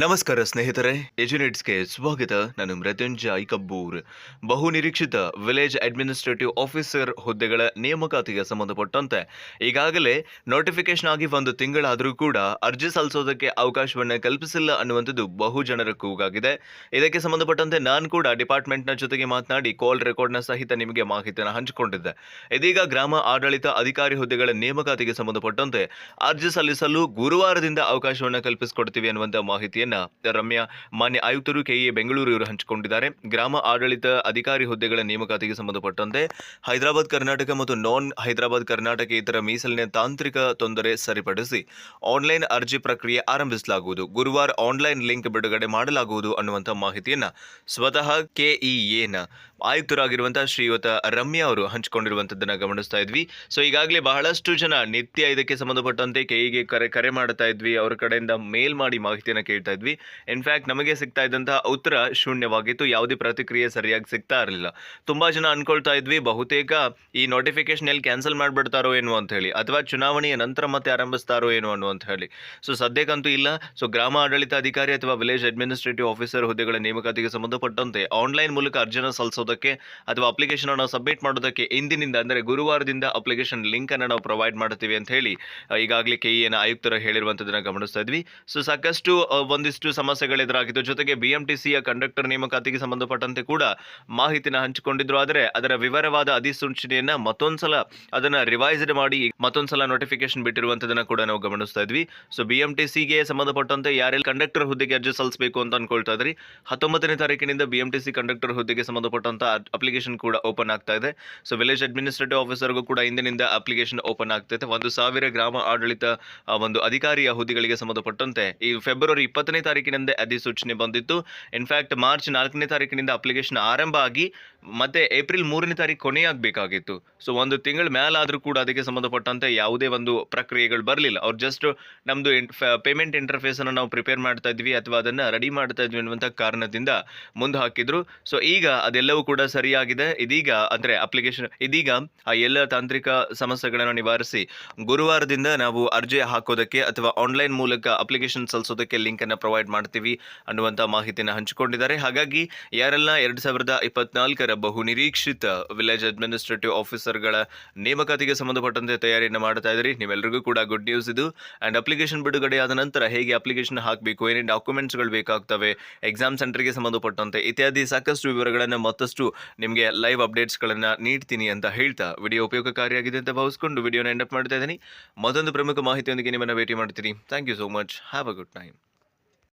ನಮಸ್ಕಾರ ಸ್ನೇಹಿತರೆ, ಎಜುನೇಟ್ಸ್ಗೆ ಸ್ವಾಗತ. ನಾನು ಮೃತ್ಯುಂಜಯ್ ಕಬ್ಬೂರ್. ಬಹು ನಿರೀಕ್ಷಿತ ವಿಲೇಜ್ ಅಡ್ಮಿನಿಸ್ಟ್ರೇಟಿವ್ ಆಫೀಸರ್ ಹುದ್ದೆಗಳ ನೇಮಕಾತಿಗೆ ಸಂಬಂಧಪಟ್ಟಂತೆ ಈಗಾಗಲೇ ನೋಟಿಫಿಕೇಶನ್ ಆಗಿ ಒಂದು ತಿಂಗಳಾದರೂ ಕೂಡ ಅರ್ಜಿ ಸಲ್ಲಿಸೋದಕ್ಕೆ ಅವಕಾಶವನ್ನು ಕಲ್ಪಿಸಿಲ್ಲ ಅನ್ನುವಂಥದ್ದು ಬಹು ಜನರ ಕೂಗಾಗಿದೆ. ಇದಕ್ಕೆ ಸಂಬಂಧಪಟ್ಟಂತೆ ನಾನು ಕೂಡ ಡಿಪಾರ್ಟ್ಮೆಂಟ್ನ ಜೊತೆಗೆ ಮಾತನಾಡಿ ಕಾಲ್ ರೆಕಾರ್ಡ್ನ ಸಹಿತ ನಿಮಗೆ ಮಾಹಿತಿಯನ್ನು ಹಂಚಿಕೊಂಡಿದ್ದೆ. ಇದೀಗ ಗ್ರಾಮ ಆಡಳಿತ ಅಧಿಕಾರಿ ಹುದ್ದೆಗಳ ನೇಮಕಾತಿಗೆ ಸಂಬಂಧಪಟ್ಟಂತೆ ಅರ್ಜಿ ಸಲ್ಲಿಸಲು ಗುರುವಾರದಿಂದ ಅವಕಾಶವನ್ನು ಕಲ್ಪಿಸಿಕೊಡ್ತೀವಿ ಅನ್ನುವಂಥ ಮಾಹಿತಿಯನ್ನ ರಮ್ಯಾ ಮಾನ್ಯ ಆಯುಕ್ತರು ಕೆಎ ಬೆಂಗಳೂರು ಇವರು ಹಂಚಿಕೊಂಡಿದ್ದಾರೆ. ಗ್ರಾಮ ಆಡಳಿತ ಅಧಿಕಾರಿ ಹುದ್ದೆಗಳ ನೇಮಕಾತಿಗೆ ಸಂಬಂಧಪಟ್ಟಂತೆ ಹೈದರಾಬಾದ್ ಕರ್ನಾಟಕ ಮತ್ತು ನಾನ್ ಹೈದರಾಬಾದ್ ಕರ್ನಾಟಕ ಇತರ ಮೀಸಲಿನ ತಾಂತ್ರಿಕ ತೊಂದರೆ ಸರಿಪಡಿಸಿ ಆನ್ಲೈನ್ ಅರ್ಜಿ ಪ್ರಕ್ರಿಯೆ ಆರಂಭಿಸಲಾಗುವುದು. ಗುರುವಾರ ಆನ್ಲೈನ್ ಲಿಂಕ್ ಬಿಡುಗಡೆ ಮಾಡಲಾಗುವುದು ಅನ್ನುವಂಥ ಮಾಹಿತಿಯನ್ನ ಸ್ವತಃ ಕೆಇಎನ ಆಯುಕ್ತರಾಗಿರುವಂತಹ ಶ್ರೀಯುತ ರಮ್ಯಾ ಅವರು ಹಂಚಿಕೊಂಡಿರುವಂತದ್ದನ್ನ ಗಮನಿಸ್ತಾ ಇದ್ವಿ. ಸೊ ಈಗಾಗಲೇ ಬಹಳಷ್ಟು ಜನ ನಿತ್ಯ ಇದಕ್ಕೆ ಸಂಬಂಧಪಟ್ಟಂತೆ ಕೆಇಗೆ ಕರೆ ಕರೆ ಮಾಡ್ತಾ ಇದ್ವಿ, ಅವರ ಕಡೆಯಿಂದ ಮೇಲ್ ಮಾಡಿ ಮಾಹಿತಿಯನ್ನು ಕೇಳ್ತಾ ಇದ್ವಿ. ಇನ್ಫ್ಯಾಕ್ಟ್ ನಮಗೆ ಸಿಗ್ತಾ ಇದ್ದಂತಹ ಉತ್ತರ ಶೂನ್ಯವಾಗಿತ್ತು. ಯಾವುದೇ ಪ್ರತಿಕ್ರಿಯೆ ಸರಿಯಾಗಿ ಸಿಗ್ತಾ ಇರಲಿಲ್ಲ. ತುಂಬಾ ಜನ ಅನ್ಕೊಳ್ತಾ ಇದ್ವಿ, ಬಹುತೇಕ ಈ ನೋಟಿಫಿಕೇಶನ್ ಎಲ್ಲಿ ಕ್ಯಾನ್ಸಲ್ ಮಾಡ್ಬಿಡ್ತಾರೋ ಏನು ಅಂತ ಹೇಳಿ, ಅಥವಾ ಚುನಾವಣೆಯ ನಂತರ ಮತ್ತೆ ಆರಂಭಿಸ್ತಾರೋ ಏನು ಅನ್ನೋ ಅಂತ ಹೇಳಿ. ಸೊ ಸದ್ಯಕ್ಕಂತೂ ಇಲ್ಲ. ಸೊ ಗ್ರಾಮ ಆಡಳಿತ ಅಧಿಕಾರಿ ಅಥವಾ ವಿಲೇಜ್ ಅಡ್ಮಿನಿಸ್ಟ್ರೇಟಿವ್ ಆಫೀಸರ್ ಹುದ್ದೆಗಳ ನೇಮಕಾತಿಗೆ ಸಂಬಂಧಪಟ್ಟಂತೆ ಆನ್ಲೈನ್ ಮೂಲಕ ಅರ್ಜಿನ ಸಲ್ಲಿಸೋದಕ್ಕೆ ಅಥವಾ ಅಪ್ಲಿಕೇಶನ್ ಅನ್ನು ಸಬ್ಮಿಟ್ ಮಾಡೋದಕ್ಕೆ ಇಂದಿನಿಂದ, ಅಂದರೆ ಗುರುವಾರದಿಂದ ಅಪ್ಲಿಕೇಶನ್ ಲಿಂಕ್ ಅನ್ನು ನಾವು ಪ್ರೊವೈಡ್ ಮಾಡ್ತೀವಿ ಅಂತ ಹೇಳಿ ಈಗಾಗಲೇ ಕೆ ಕೆಇಎನ ಆಯುಕ್ತರು ಹೇಳಿರುವಂಥದ್ದನ್ನು ಗಮನಿಸ್ತಾ ಇದ್ವಿ. ಸೊ ಸಾಕಷ್ಟು ಒಂದಿಷ್ಟು ಸಮಸ್ಯೆಗಳು ಎದುರಾಗಿದ್ದು ಜೊತೆಗೆ ಬಿ ಎಂ ಟಿ ಸಿಯ ಕಂಡಕ್ಟರ್ ನೇಮಕಾತಿಗೆ ಸಂಬಂಧಪಟ್ಟಂತೆ ಕೂಡ ಮಾಹಿತಿನ ಹಂಚಿಕೊಂಡಿದ್ರು. ಆದರೆ ಅದರ ವಿವರವಾದ ಅಧಿಸೂಚನೆಯನ್ನ ಮತ್ತೊಂದ್ಸಲ ಅದನ್ನ ರಿವೈಸ್ಡ್ ಮಾಡಿ, ಮತ್ತೊಂದ್ಸಲ ನೋಟಿಫಿಕೇಶನ್ ಬಿಟ್ಟಿರುವಂತದನ್ನ ಕೂಡ ನಾವು ಗಮನಿಸ್ತಾ ಇದ್ವಿ. ಸೊ ಬಿ ಎಂ ಟಿ ಸಿಗೆ ಸಂಬಂಧಪಟ್ಟಂತೆ ಯಾರೆಲ್ಲ ಕಂಡಕ್ಟರ್ ಹುದ್ದೆಗೆ ಅರ್ಜಿ ಸಲ್ಲಿಸಬೇಕು ಅಂತ ಅನ್ಕೊಳ್ತಾ ಇದ್ರಿ. ಹತ್ತೊಂಬತ್ತನೇ ತಾರೀಕಿನಿಂದ B M T C conductor ಹುದ್ದೆಗೆ ಸಂಬಂಧಪಟ್ಟಂತ ಅಪ್ಲಿಕೇಶನ್ ಕೂಡ ಓಪನ್ ಆಗ್ತಾ ಇದೆ. ಸೊ ವಿಲೇಜ್ ಅಡ್ಮಿನಿಸ್ಟ್ರೇಟಿವ್ ಆಫೀಸರ್ಗೂ ಕೂಡ ಇಂದಿನಿಂದ ಅಪ್ಲಿಕೇಶನ್ ಓಪನ್ ಆಗ್ತೈತೆ ಒಂದು ಸಾವಿರ ಗ್ರಾಮ ಆಡಳಿತ ಒಂದು ಅಧಿಕಾರಿಯ ಹುದ್ದೆಗಳಿಗೆ ಸಂಬಂಧಪಟ್ಟಂತೆ ಈ ಫೆಬ್ರವರಿ ಇಪ್ಪತ್ತನೇ ತಾರೀಕಿನಿಂದ ಅಧಿಸೂಚನೆ ಬಂದಿತ್ತು. ಇನ್ಫ್ಯಾಕ್ಟ್ ಮಾರ್ಚ್ ನಾಲ್ಕನೇ ತಾರೀಕಿನಿಂದ ಅಪ್ಲಿಕೇಶನ್ ಆರಂಭ ಆಗಿ ಮತ್ತೆ ಏಪ್ರಿಲ್ ಮೂರನೇ ತಾರೀಕು ಕೊನೆಯಾಗಬೇಕಾಗಿತ್ತು. ಸೊ ಒಂದು ತಿಂಗಳ ಮೇಲಾದರೂ ಕೂಡ ಅದಕ್ಕೆ ಸಂಬಂಧಪಟ್ಟಂತೆ ಯಾವುದೇ ಒಂದು ಪ್ರಕ್ರಿಯೆಗಳು ಬರಲಿಲ್ಲ. ಅವ್ರು ಜಸ್ಟ್ ನಮ್ಮದು ಪೇಮೆಂಟ್ ಇಂಟರ್ಫೇಸನ್ನು ನಾವು ಪ್ರಿಪೇರ್ ಮಾಡ್ತಾ ಇದ್ವಿ ಅಥವಾ ಅದನ್ನು ರೆಡಿ ಮಾಡ್ತಾ ಇದ್ವಿ ಅನ್ನುವಂಥ ಕಾರಣದಿಂದ ಮುಂದೆ ಹಾಕಿದ್ರು. ಸೊ ಈಗ ಅದೆಲ್ಲವೂ ಕೂಡ ಸರಿಯಾಗಿದೆ. ಇದೀಗ ಅಂದರೆ ಅಪ್ಲಿಕೇಶನ್ ಇದೀಗ ಆ ಎಲ್ಲ ತಾಂತ್ರಿಕ ಸಮಸ್ಯೆಗಳನ್ನು ನಿವಾರಿಸಿ ಗುರುವಾರದಿಂದ ನಾವು ಅರ್ಜಿ ಹಾಕೋದಕ್ಕೆ ಅಥವಾ ಆನ್ಲೈನ್ ಮೂಲಕ ಅಪ್ಲಿಕೇಶನ್ ಸಲ್ಲಿಸೋದಕ್ಕೆ ಲಿಂಕನ್ನು ಪ್ರೊವೈಡ್ ಮಾಡ್ತೀವಿ ಅನ್ನುವಂಥ ಮಾಹಿತಿಯನ್ನು ಹಂಚಿಕೊಂಡಿದ್ದಾರೆ. ಹಾಗಾಗಿ ಯಾರೆಲ್ಲ ಎರಡು ಸಾವಿರದ ಇಪ್ಪತ್ನಾಲ್ಕರ ಬಹು ನಿರೀಕ್ಷಿತ ವಿಲೇಜ್ ಅಡ್ಮಿನಿಸ್ಟ್ರೇಟಿವ್ ಆಫೀಸರ್ಗಳ ನೇಮಕಾತಿಗೆ ಸಂಬಂಧಪಟ್ಟಂತೆ ತಯಾರಿಯನ್ನು ಮಾಡ್ತಾ ಇದ್ದೀರಿ ನೀವೆಲ್ಲರಿಗೂ ಕೂಡ ಗುಡ್ ನ್ಯೂಸ್ ಇದು. ಆ್ಯಂಡ್ ಅಪ್ಲಿಕೇಶನ್ ಬಿಡುಗಡೆ ಆದ ನಂತರ ಹೇಗೆ ಅಪ್ಲಿಕೇಶನ್ ಹಾಕಬೇಕು, ಏನೇನು ಡಾಕ್ಯುಮೆಂಟ್ಸ್ಗಳು ಬೇಕಾಗ್ತವೆ ಎಕ್ಸಾಮ್ ಸೆಂಟರ್ಗೆ ಸಂಬಂಧಪಟ್ಟಂತೆ ಇತ್ಯಾದಿ ಸಾಕಷ್ಟು ವಿವರಗಳನ್ನು ಮತ್ತಷ್ಟು ನಿಮಗೆ ಲೈವ್ ಅಪ್ಡೇಟ್ಸ್ಗಳನ್ನು ನೀಡ್ತೀನಿ ಅಂತ ಹೇಳ್ತಾ ವಿಡಿಯೋ ಉಪಯೋಗಕಾರಿಯಾಗಿದೆ ಅಂತ ಭಾವಿಸ್ಕೊಂಡು ವಿಡಿಯೋನ ಎಂಡಪ್ ಮಾಡ್ತಾ ಇದ್ದೀನಿ. ಮತ್ತೊಂದು ಪ್ರಮುಖ ಮಾಹಿತಿಯೊಂದಿಗೆ ನಿಮ್ಮನ್ನು ಭೇಟಿ ಮಾಡ್ತೀನಿ. Thank you so much have a good time